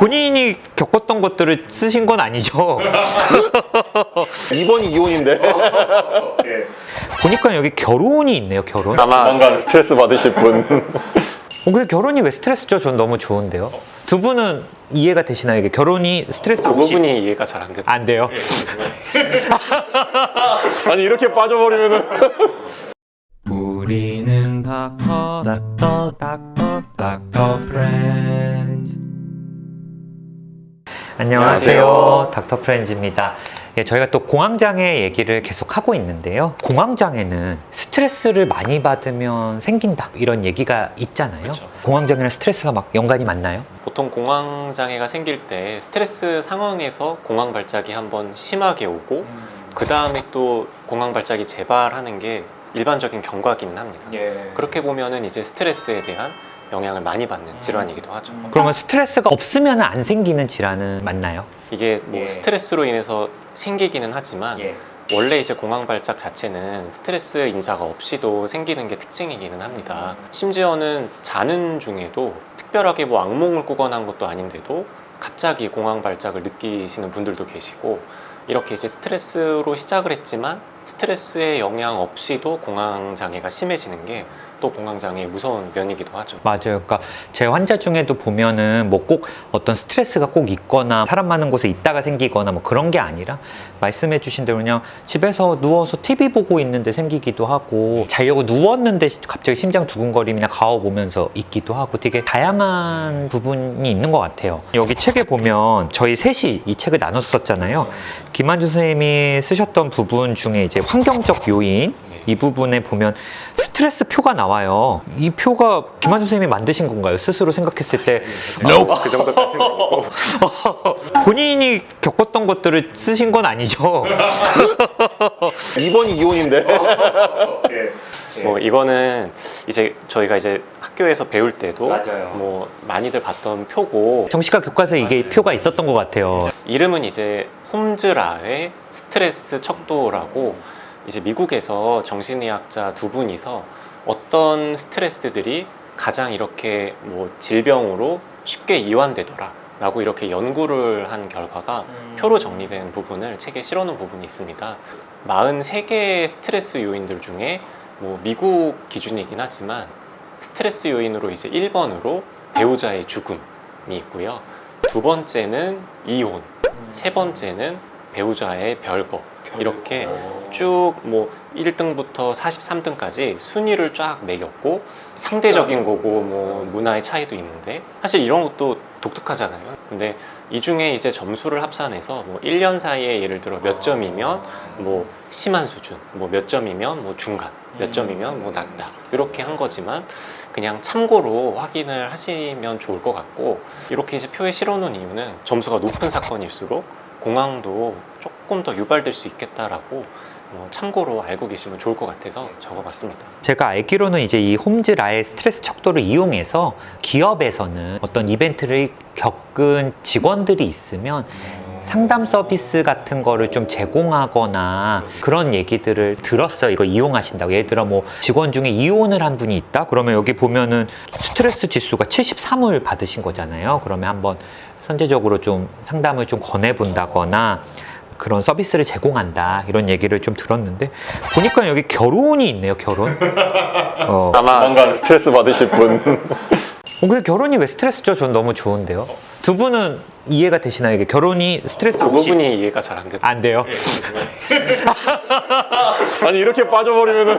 본인이 겪었던 것들을 쓰신 건 아니죠? 2번이 이혼인데 보니까 여기 결혼이 있네요, 결혼. 어, 아마 조만간 스트레스 받으실 분 근데 결혼이 왜 스트레스죠? 전 너무 좋은데요. 두 분은 이해가 되시나요? 이게 결혼이 스트레스 그 혹시 부분이 이해가 잘 안 돼요. 안 돼요? 아니 이렇게 빠져버리면은 우리는 닥터 닥터 닥터 닥터 프렌즈 안녕하세요. 닥터 프렌즈입니다. 예, 저희가 또 공황장애 얘기를 계속 하고 있는데요. 공황장애는 스트레스를 많이 받으면 생긴다. 이런 얘기가 있잖아요. 그쵸. 공황장애랑 스트레스가 막 연관이 많나요? 보통 공황 장애가 생길 때 스트레스 상황에서 공황 발작이 한번 심하게 오고 그 다음에 또 공황 발작이 재발하는 게 일반적인 경과기는 합니다. 그렇게 보면은 이제 스트레스에 대한 영향을 많이 받는 질환이기도 하죠. 그러면 스트레스가 없으면 안 생기는 질환은 맞나요? 이게 뭐 예. 스트레스로 인해서 생기기는 하지만 원래 이제 공황 발작 자체는 스트레스 인자가 없이도 생기는 게 특징이기는 합니다. 심지어는 자는 중에도 특별하게 뭐 악몽을 꾸거나 한 것도 아닌데도 갑자기 공황 발작을 느끼시는 분들도 계시고 이렇게 이제 스트레스로 시작을 했지만 스트레스의 영향 없이도 공황 장애가 심해지는 게 또 공황 장애의 무서운 면이기도 하죠. 맞아요. 그러니까 제 환자 중에도 보면은 뭐 꼭 어떤 스트레스가 꼭 있거나 사람 많은 곳에 있다가 생기거나 뭐 그런 게 아니라 말씀해 주신 대로 그냥 집에서 누워서 TV 보고 있는데 생기기도 하고 자려고 누웠는데 갑자기 심장 두근거림이나 가오 보면서 있기도 하고 되게 다양한 부분이 있는 것 같아요. 여기 책에 보면 저희 셋이 이 책을 나눠서 썼잖아요. 김한주 선생님이 쓰셨던 부분 중에 이제 환경적 요인 이 부분에 보면 스트레스 표가 나와요. 이 표가 김한주 선생님이 만드신 건가요? 스스로 생각했을 때그 정도까지는 아니고 본인이 겪었던 것들을 쓰신 건 아니죠? 2번이 이혼인데 뭐 이거는 이제 저희가 이제 학교에서 배울 때도 맞아요. 뭐 많이들 봤던 표고 정시과 교과서에 이게 표가 있었던 것 같아요. 이름은 이제 홈즈라의 스트레스 척도라고 이제 미국에서 정신의학자 두 분이서 어떤 스트레스들이 가장 이렇게 뭐 질병으로 쉽게 이완되더라 라고 이렇게 연구를 한 결과가 표로 정리된 부분을 책에 실어놓은 부분이 있습니다. 43개의 스트레스 요인들 중에 뭐 미국 기준이긴 하지만 스트레스 요인으로 이제 1번으로 배우자의 죽음이 있고요. 두 번째는 이혼, 세 번째는 배우자의 별거. 이렇게 쭉 뭐 1등부터 43등까지 순위를 쫙 매겼고 상대적인 거고 뭐 문화의 차이도 있는데 사실 이런 것도 독특하잖아요. 근데 이 중에 이제 점수를 합산해서 뭐 1년 사이에 예를 들어 몇 점이면 뭐 심한 수준, 뭐 몇 점이면 뭐 중간, 몇 점이면 뭐 낮다. 이렇게 한 거지만 그냥 참고로 확인을 하시면 좋을 것 같고 이렇게 이제 표에 실어 놓은 이유는 점수가 높은 사건일수록 공황도 조금 더 유발될 수 있겠다라고 뭐 참고로 알고 계시면 좋을 것 같아서 적어봤습니다. 제가 알기로는 이제 이 홈즈 라의 스트레스 척도를 이용해서 기업에서는 어떤 이벤트를 겪은 직원들이 있으면 상담 서비스 같은 거를 좀 제공하거나 그런 얘기들을 들었어요. 이거 이용하신다고. 예를 들어 뭐 직원 중에 이혼을 한 분이 있다? 그러면 여기 보면은 스트레스 지수가 73을 받으신 거잖아요. 그러면 한번 선제적으로 좀 상담을 좀 권해본다거나 그런 서비스를 제공한다. 이런 얘기를 좀 들었는데 보니까 여기 결혼이 있네요. 결혼. 어, 아마 조만간 스트레스 받으실 분 어, 근데 결혼이 왜 스트레스죠? 전 너무 좋은데요. 두 분은 이해가 되시나요? 이게 결혼이 스트레스 그 혹시 부분이 이해가 잘 안 돼요. 안 돼요. 아니 이렇게 빠져버리면은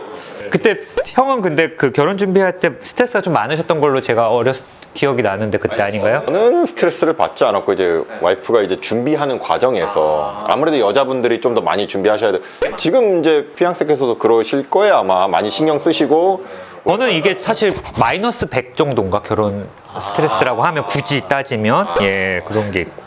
그때 형은 근데 그 결혼 준비할 때 스트레스가 좀 많으셨던 걸로 제가 어렸을 기억이 나는데 그때 아닌가요? 저는 스트레스를 받지 않았고 이제 와이프가 이제 준비하는 과정에서 아무래도 여자분들이 좀 더 많이 준비하셔야 돼. 지금 이제 피앙세께서도 그러실 거예요 아마 많이 신경 쓰시고 저는 이게 사실 마이너스 100 정도인가 결혼 스트레스라고 하면 굳이 따지면 예 그런 게 있고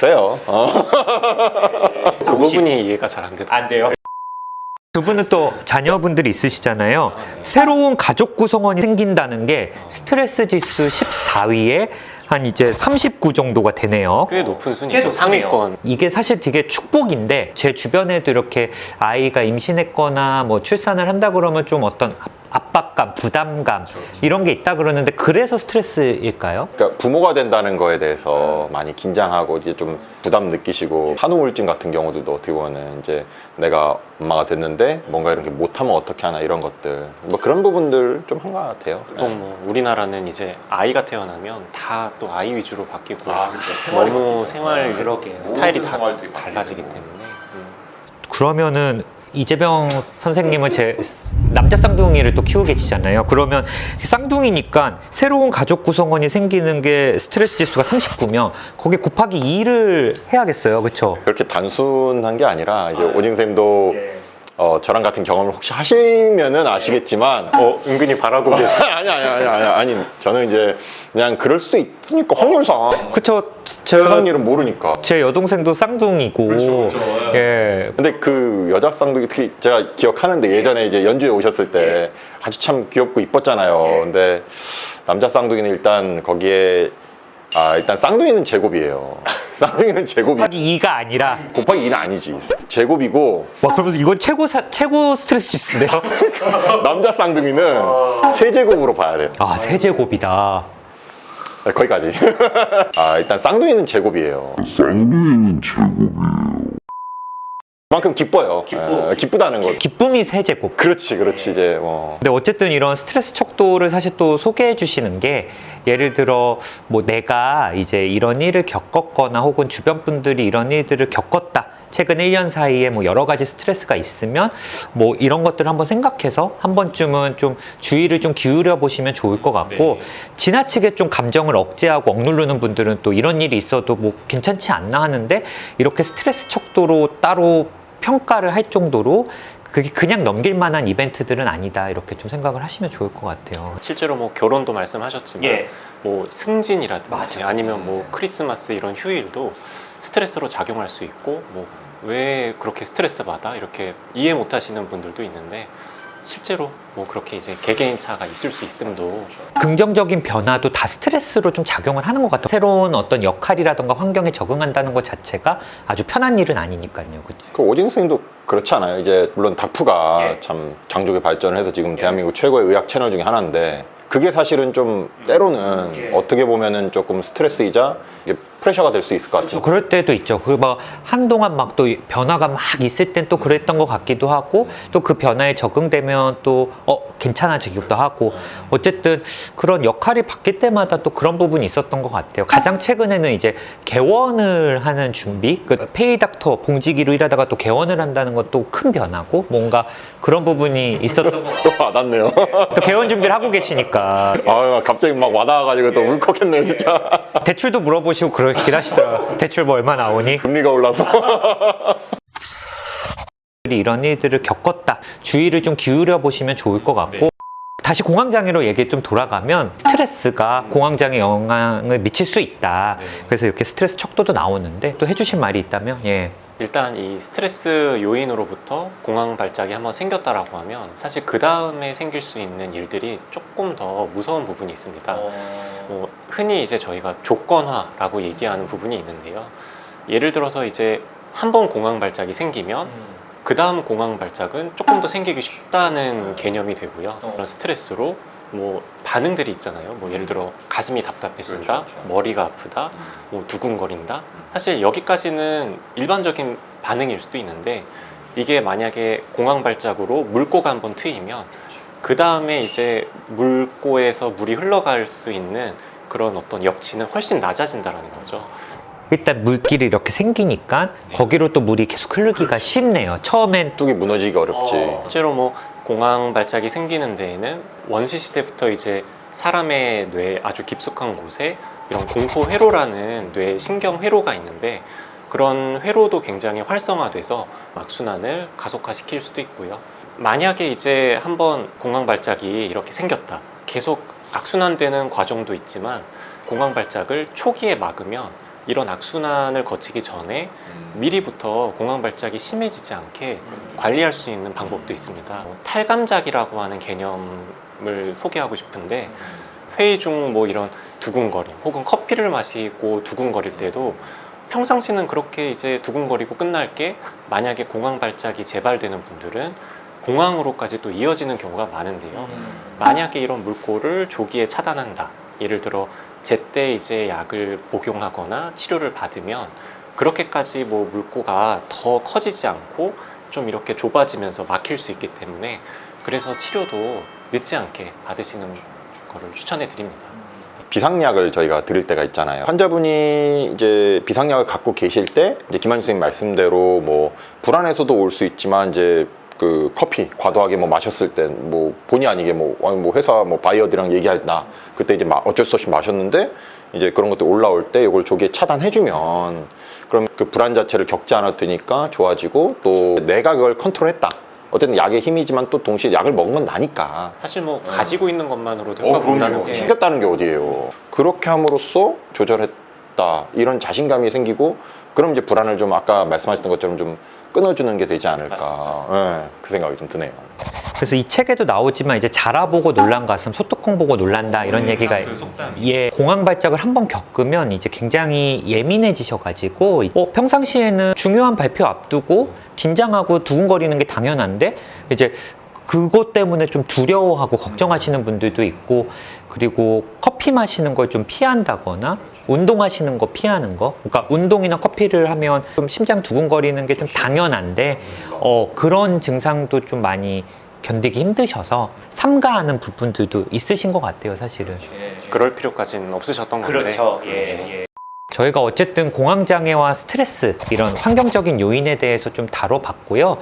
그래요. 어. 그 부분이 이해가 잘안 돼요. 안 돼요. 두 분은 또 자녀분들이 있으시잖아요. 새로운 가족 구성원이 생긴다는 게 스트레스 지수 14위에 한 이제 39 정도가 되네요. 꽤 높은 순위죠. 상위권. 이게 사실 되게 축복인데 제 주변에도 이렇게 아이가 임신했거나 뭐 출산을 한다 그러면 좀 어떤 압박감, 부담감 이런 게 있다 그러는데 그래서 스트레스일까요? 그러니까 부모가 된다는 거에 대해서 많이 긴장하고 이제 좀 부담 느끼시고 산후 우울증 같은 경우도 어떻게 보면은 이제 내가 엄마가 됐는데 뭔가 이렇게 못하면 어떻게 하나 이런 것들 뭐 그런 부분들 좀 한 것 같아요. 보통 뭐 우리나라는 이제 아이가 태어나면 다 또 아이 위주로 바뀌고 너무 생활 스타일이 다 달라지기 때문에 음. 그러면은 이재병 선생님은 제 남자 쌍둥이를 또 키우고 계시잖아요. 그러면 쌍둥이니까 새로운 가족 구성원이 생기는 게 스트레스 지수가 39면 거기에 곱하기 2를 해야겠어요. 그렇죠? 그렇게 단순한 게 아니라 이제 오징 쌤도 어, 저랑 같은 경험을 혹시 하시면은 아시겠지만 어 은근히 바라고 계시 아니 아니 아니 아니 아니. 저는 이제 그냥 그럴 수도 있으니까 확률상. 그렇죠. 세상 일은 모르니까. 제 여동생도 쌍둥이고. 예. 근데 그 여자 쌍둥이 특히 제가 기억하는데 예전에 이제 연주에 오셨을 때 아주 참 귀엽고 이뻤잖아요. 근데 남자 쌍둥이는 일단 거기에 아 일단 쌍둥이는 제곱이에요. 쌍둥이는 제곱이 곱하기 2가 아니라 곱하기 2는 아니지. 제곱이고 와 그러면서 이건 최고 사, 최고 스트레스 지수인데요. 남자 쌍둥이는 세 제곱으로 봐야 돼요. 아 세제곱이다. 네, 거기까지. 아 일단 쌍둥이는 제곱이에요. 쌍둥이는 제곱이에요. 그만큼 기뻐요. 예, 기쁘다는 거. 기쁨이 세 제곱. 그렇지, 그렇지 이제 뭐. 근데 어쨌든 이런 스트레스 척도를 사실 또 소개해 주시는 게 예를 들어 뭐 내가 이제 이런 일을 겪었거나 혹은 주변 분들이 이런 일들을 겪었다. 최근 1년 사이에 뭐 여러 가지 스트레스가 있으면 뭐 이런 것들을 한번 생각해서 한 번쯤은 좀 주의를 좀 기울여 보시면 좋을 것 같고 지나치게 좀 감정을 억제하고 억누르는 분들은 또 이런 일이 있어도 뭐 괜찮지 않나 하는데 이렇게 스트레스 척도로 따로 평가를 할 정도로 그게 그냥 넘길 만한 이벤트들은 아니다. 이렇게 좀 생각을 하시면 좋을 것 같아요. 실제로 뭐 결혼도 말씀하셨지만 뭐 승진이라든지 아니면 뭐 크리스마스 이런 휴일도 스트레스로 작용할 수 있고 뭐 왜 그렇게 스트레스 받아? 이렇게 이해 못 하시는 분들도 있는데 실제로 뭐 그렇게 이제 개개인 차가 있을 수 있음도 긍정적인 변화도 다 스트레스로 좀 작용을 하는 것 같아요. 새로운 어떤 역할이라던가 환경에 적응한다는 것 자체가 아주 편한 일은 아니니까요. 그죠? 그 오진 스님도 그렇지 않아요. 이제 물론 다프가 참 장족의 발전을 해서 지금 대한민국 최고의 의학 채널 중에 하나인데 그게 사실은 좀 때로는 어떻게 보면은 조금 스트레스이자 이게 프레셔가 될 수 있을 것 같아요. 그럴 때도 있죠. 그 막 한동안 막 또 변화가 막 있을 땐 또 그랬던 것 같기도 하고 또 그 변화에 적응되면 또 어 괜찮아지기도 하고 어쨌든 그런 역할이 바뀔 때마다 또 그런 부분이 있었던 것 같아요. 가장 최근에는 이제 개원을 하는 준비, 그 페이닥터 봉지기로 일하다가 또 개원을 한다는 것도 큰 변화고 뭔가 그런 부분이 있었던 것또 와닿네요. 또 개원 준비를 하고 계시니까 아 갑자기 막 와닿아가지고 또 울컥했네요, 진짜. 대출도 물어보시고 그러긴 하시더라고요. 대출 뭐 얼마 나오니? 금리가 올라서. 이런 일들을 겪었다. 주의를 좀 기울여 보시면 좋을 것 같고 다시 공황장애로 얘기 좀 돌아가면 스트레스가 공황장애 영향을 미칠 수 있다. 그래서 이렇게 스트레스 척도도 나오는데 또 해주신 말이 있다면 예. 일단 이 스트레스 요인으로부터 공황 발작이 한번 생겼다라고 하면 사실 그 다음에 생길 수 있는 일들이 조금 더 무서운 부분이 있습니다. 뭐 흔히 이제 저희가 조건화라고 얘기하는 부분이 있는데요. 예를 들어서 이제 한 번 공황 발작이 생기면 그 다음 공황 발작은 조금 더 생기기 쉽다는 개념이 되고요. 그런 스트레스로 뭐 반응들이 있잖아요. 뭐 예를 들어 가슴이 답답해진다, 머리가 아프다, 뭐 두근거린다. 사실 여기까지는 일반적인 반응일 수도 있는데 이게 만약에 공황 발작으로 물고가 한번 트이면 그 다음에 이제 물고에서 물이 흘러갈 수 있는 그런 어떤 역치는 훨씬 낮아진다라는 거죠. 일단 물길이 이렇게 생기니까 거기로 또 물이 계속 흐르기가 쉽네요. 처음엔 뚝이 무너지기 어렵지. 실제로 뭐 공황 발작이 생기는 데에는 원시 시대부터 이제 사람의 뇌 아주 깊숙한 곳에 이런 공포 회로라는 뇌 신경 회로가 있는데 그런 회로도 굉장히 활성화돼서 악순환을 가속화시킬 수도 있고요. 만약에 이제 한번 공황 발작이 이렇게 생겼다. 계속 악순환되는 과정도 있지만 공황 발작을 초기에 막으면 이런 악순환을 거치기 전에 미리부터 공황 발작이 심해지지 않게 관리할 수 있는 방법도 있습니다. 뭐 탈감작이라고 하는 개념을 소개하고 싶은데 회의 중 뭐 이런 두근거림 혹은 커피를 마시고 두근거릴 때도 평상시는 그렇게 이제 두근거리고 끝날 게 만약에 공황 발작이 재발되는 분들은 공황으로까지 또 이어지는 경우가 많은데요. 만약에 이런 물꼬를 조기에 차단한다. 예를 들어 제때 이제 약을 복용하거나 치료를 받으면 그렇게까지 뭐 물꼬가 더 커지지 않고 좀 이렇게 좁아지면서 막힐 수 있기 때문에 그래서 치료도 늦지 않게 받으시는 거를 추천해 드립니다. 비상약을 저희가 드릴 때가 있잖아요. 환자분이 이제 비상약을 갖고 계실 때 이제 김한주 선생님 말씀대로 뭐 불안해서도 올 수 있지만 이제 그 커피 과도하게 뭐 마셨을 때 뭐 본의 아니게 뭐, 아니 뭐 회사 뭐 바이어들이랑 얘기하다 그때 이제 마- 어쩔 수 없이 마셨는데 이제 그런 것들 올라올 때 이걸 조기에 차단해주면 그럼 그 불안 자체를 겪지 않아도 되니까 좋아지고 또 내가 그걸 컨트롤했다. 어쨌든 약의 힘이지만 또 동시에 약을 먹은 건 나니까 사실 뭐 가지고 있는 것만으로도 어, 효과가 그럼요. 본다는 게 생겼다는 게 어디예요. 그렇게 함으로써 조절했 다. 이런 자신감이 생기고, 그럼 이제 불안을 좀 아까 말씀하셨던 것처럼 좀 끊어주는 게 되지 않을까. 예, 그 생각이 좀 드네요. 그래서 이 책에도 나오지만 이제 자라보고 놀란 가슴, 소뚜껑 보고 놀란다 이런 얘기가 그 속담이. 예, 공황 발작을 한번 겪으면 이제 굉장히 예민해지셔가지고 어, 평상시에는 중요한 발표 앞두고 긴장하고 두근거리는 게 당연한데 이제 그것 때문에 좀 두려워하고 걱정하시는 분들도 있고 그리고 커피 마시는 걸 좀 피한다거나 운동하시는 거 피하는 거 그러니까 운동이나 커피를 하면 좀 심장 두근거리는 게 좀 당연한데 어, 그런 증상도 좀 많이 견디기 힘드셔서 삼가하는 부분들도 있으신 것 같아요 사실은. 그럴 필요까지는 없으셨던 건데. 그렇죠. 예, 저희가 어쨌든 공황장애와 스트레스 이런 환경적인 요인에 대해서 좀 다뤄봤고요.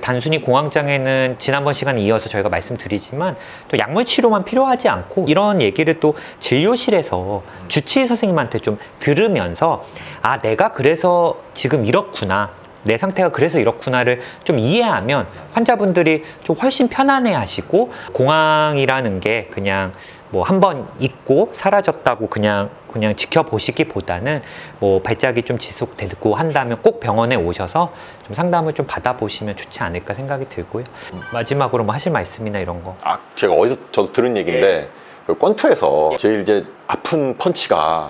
단순히 공황장애는 지난번 시간에 이어서 저희가 말씀드리지만 또 약물 치료만 필요하지 않고 이런 얘기를 또 진료실에서 주치의 선생님한테 좀 들으면서 아 내가 그래서 지금 이렇구나. 내 상태가 그래서 이렇구나를 좀 이해하면 환자분들이 좀 훨씬 편안해 하시고 공황이라는 게 그냥 뭐 한 번 있고 사라졌다고 그냥 그냥 지켜보시기보다는 뭐 발작이 좀 지속되고 한다면 꼭 병원에 오셔서 좀 상담을 좀 받아보시면 좋지 않을까 생각이 들고요. 마지막으로 뭐 하실 말씀이나 이런 거. 아, 제가 어디서 저도 들은 얘기인데, 그 권투에서 제일 이제 아픈 펀치가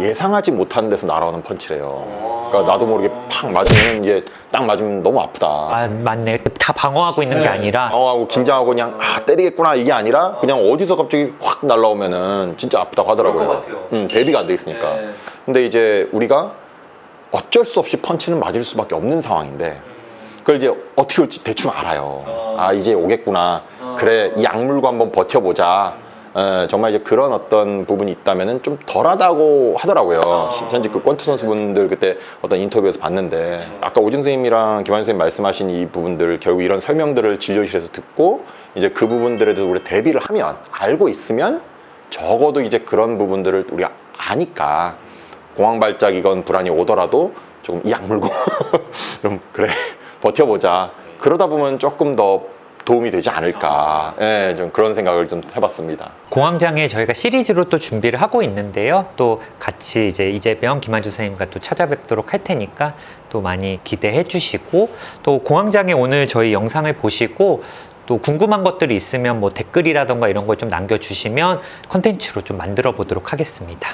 예상하지 못한 데서 날아오는 펀치래요. 그러니까 나도 모르게 팍 맞으면 이제 딱 맞으면 너무 아프다. 아 맞네. 다 방어하고 있는 게 아니라 방어하고 긴장하고 그냥 아 때리겠구나 이게 아니라 그냥 어디서 갑자기 확 날라오면은 진짜 아프다고 하더라고요. 음, 대비가 안 돼 있으니까. 근데 이제 우리가 어쩔 수 없이 펀치는 맞을 수밖에 없는 상황인데 그걸 이제 어떻게 올지 대충 알아요. 아 이제 오겠구나. 그래 이 약물과 한번 버텨보자. 에, 정말 이제 그런 어떤 부분이 있다면은 좀 덜하다고 하더라고요. 현재 그 권투 선수분들 그때 어떤 인터뷰에서 봤는데. 아까 오진 선생님이랑 김환 선생님 말씀하신 이 부분들 결국 이런 설명들을 진료실에서 듣고 이제 그 부분들에 대해서 우리 대비를 하면 알고 있으면 적어도 이제 그런 부분들을 우리가 아니까 공황 발작이건 불안이 오더라도 조금 이 약물고 좀 그래 버텨보자. 그러다 보면 조금 더 도움이 되지 않을까 예, 좀 그런 생각을 좀 해봤습니다. 공황장애 저희가 시리즈로 또 준비를 하고 있는데요. 또 같이 이제 이재병 김한주 선생님과 또 찾아뵙도록 할 테니까 또 많이 기대해 주시고 또 공황장애 오늘 저희 영상을 보시고 또 궁금한 것들이 있으면 뭐 댓글이라던가 이런 걸 좀 남겨주시면 컨텐츠로 좀 만들어 보도록 하겠습니다.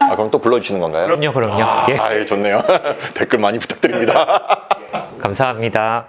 아 그럼 또 불러주시는 건가요? 그럼요, 그럼요. 예, 아, 예, 좋네요. 댓글 많이 부탁드립니다. 감사합니다.